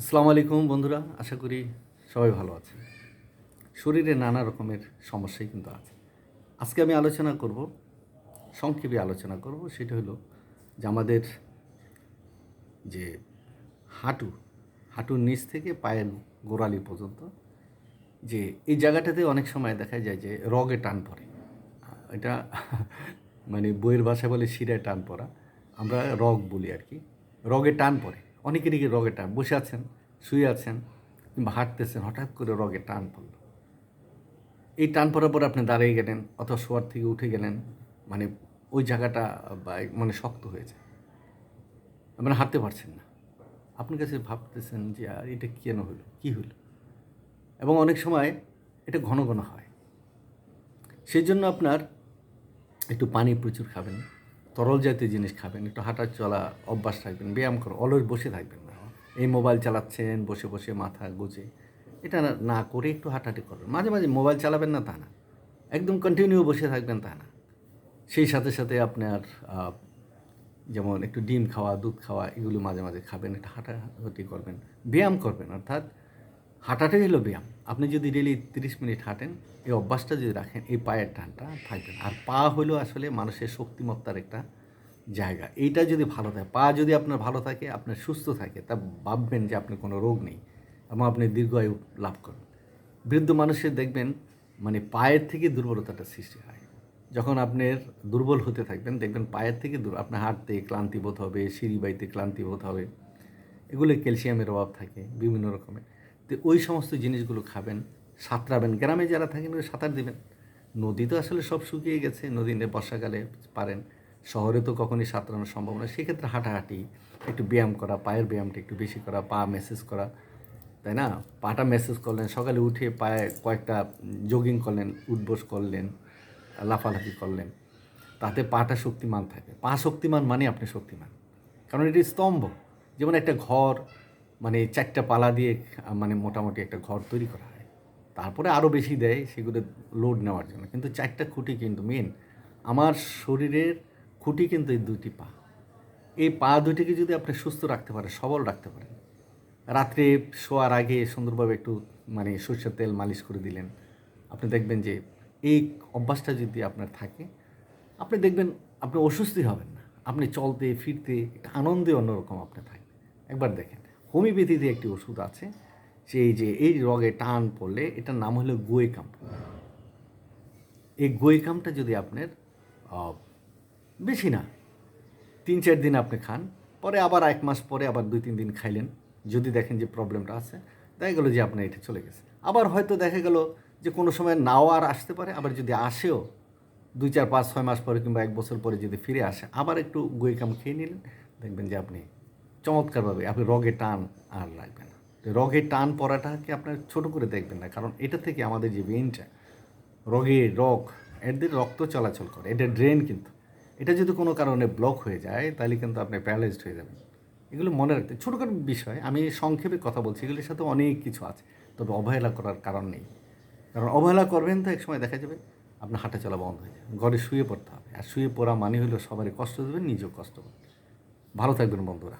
আসসালামু আলাইকুম বন্ধুরা, আশা করি সবাই ভালো আছে শরীরে নানা রকমের সমস্যাই কিন্তু আছে। আজকে আমি আলোচনা করব, সংক্ষেপে আলোচনা করব, সেটা হলো যে আমাদের যে হাঁটু, হাঁটুর নিচ থেকে পায়ের গোড়ালি পর্যন্ত, যে এই জায়গাটাতে অনেক সময় দেখা যায় যে রগে টান পড়ে। এটা মানে বইয়ের ভাষায় বলে শিরায় টান পড়া। আমরা রগ বলি আর কি, রগে টান পড়ে। অনেকেরই রগে টান, বসে আছেন, শুয়ে আছেন, কিংবা হাঁটতেছেন, হঠাৎ করে রগে টান পড়ল। এই টান পড়ার পর আপনি দাঁড়িয়ে গেলেন, অথবা শোয়ার থেকে উঠে গেলেন মানে ওই জায়গাটা মানে শক্ত হয়ে যায় মানে হাঁটতে পারছেন না। আপনার কাছে ভাবতেছেন যে, আর এটা কেন হলো? কী হলো? এবং অনেক সময় এটা ঘন ঘন হয়। সেই জন্য আপনার একটু পানি প্রচুর খাবেন। তরল জাতীয় জিনিস খাবেন, একটু হাঁটা চলা অভ্যাস থাকবেন ব্যায়াম করো অলওয়েজ বসে থাকবেন না। এই মোবাইল চালাচ্ছেন, বসে বসে মাথা গুজে, এটা না- না করে একটু হাঁটাহাঁটি করবেন। মাঝে মাঝে মোবাইল চালাবেন না তা না, একদম কন্টিনিউ বসে থাকবেন তা না। সেই সাথে সাথে আপনার যেমন একটু ডিম খাওয়া, দুধ খাওয়া, এগুলো মাঝে মাঝে খাবেন, একটু হাঁটাহাঁটি করবেন, ব্যায়াম করবেন, অর্থাৎ হাঁটাটাই হলো ব্যায়াম। আপনি যদি ডেলি তিরিশ মিনিট হাঁটেন, এই অভ্যাসটা যদি রাখেন, এই পায়ের টানটা থাকবেন আর পা হলো আসলে মানুষের শক্তিমত্তার একটা জায়গা। এইটা যদি ভালো থাকে, পা যদি আপনার ভালো থাকে, আপনার সুস্থ থাকে, তা ভাববেন যে আপনার কোনো রোগ নেই এবং আপনি দীর্ঘায়ু লাভ করবেন। বৃদ্ধ মানুষের দেখবেন মানে পায়ের থেকে দুর্বলতাটা সৃষ্টি হয়। যখন আপনার দুর্বল হতে থাকবেন, দেখবেন পায়ের থেকে দূর আপনার হাঁটতে ক্লান্তি বোধ হবে, সিঁড়ি বাইতে ক্লান্তি বোধ হবে। এগুলো ক্যালসিয়ামের অভাব থাকে, বিভিন্ন রকমের। তো ওই সমস্ত জিনিসগুলো খাবেন, সাঁতরাবেন। গ্রামে যারা থাকেন ওরা সাঁতার দেবেন। নদী তো আসলে সব শুকিয়ে গেছে, নদী নিয়ে বর্ষাকালে পারেন। শহরে তো কখনই সাঁতরানো সম্ভব না সেক্ষেত্রে হাঁটাহাঁটি, একটু ব্যায়াম করা, পায়ের ব্যায়ামটা একটু বেশি করা, পা মেসেজ করা, তাই না? পাটা মেসেজ করলেন, সকালে উঠে পায়ে কয়েকটা জগিং করলেন, উঠবোস করলেন, লাফালাফি করলেন। তাতে পাটা শক্তিমান থাকে। পা শক্তিমান মানে আপনি শক্তিমান। কারণ এটি স্তম্ভ। যেমন একটা ঘর মানে চারটা পালা দিয়ে মানে মোটামুটি একটা ঘর তৈরি করা হয়। তারপরে আরও বেশি দেয় সেগুলো লোড নেওয়ার জন্য। কিন্তু চারটা খুঁটি কিন্তু মেন আমার শরীরের খুঁটি কিন্তু এই দুটি পা। এই পা দুটিকে যদি আপনি সুস্থ রাখতে পারেন, সবল রাখতে পারেন, রাত্রে শোয়ার আগে সুন্দরভাবে একটু মানে সরষের তেল মালিশ করে দিলেন, আপনি দেখবেন যে এই অভ্যাসটা যদি আপনার থাকে, আপনি দেখবেন আপনি অসুস্থই হবেন না। আপনি চলতে, ফিরতে একটা আনন্দে অন্যরকম আপনি থাকবেন। একবার দেখেন। হোমিওপ্যাথিতে একটি ওষুধ আছে, সেই যে এই রগে টান পড়লে এটার নাম হলো গোয়েকাম। এই গোয়েকামটা যদি আপনার বেশি না, তিন চার দিন আপনি খান, পরে আবার এক মাস পরে আবার দুই তিন দিন খাইলেন, যদি দেখেন যে প্রবলেমটা আছে, দেখা গেলো যে আপনার এটা চলে গেছে। আবার হয়তো দেখা গেল যে কোনো সময় নাও আর আসতে পারে, আবার যদি আসেও দুই চার পাঁচ ছয় মাস পরে কিংবা এক বছর পরে যদি ফিরে আসে, আবার একটু গুইকাম খেয়ে নিলেন, দেখবেন যে আপনি চমৎকারভাবে আপনি রগে টান আর লাগবে না। রগে টান পড়াটাকে আপনার ছোট করে দেখবেন না, কারণ এটা থেকে আমাদের যে ভেনটা রগে রগ, এদের রক্ত চলাচল করে, এটা ড্রেন কিন্তু। এটা যদি কোনো কারণে ব্লক হয়ে যায়, তাহলে কিন্তু আপনি প্যারালাইজড হয়ে যাবেন। এগুলো মনে রাখতে, ছোটোখাটো বিষয়, আমি সংক্ষেপে কথা বলছি, এগুলোর সাথে অনেক কিছু আছে, তবে অবহেলা করার কারণ নেই। কারণ অবহেলা করবেন তো এক সময় দেখা যাবে, আপনার হাঁটা চলা বন্ধ হয়ে যাবে, ঘরে শুয়ে পড়তে হবে। আর শুয়ে পড়া মানে হলো সবারই কষ্ট দেবেন, নিজেও কষ্ট করবেন ভালো থাকবেন বন্ধুরা।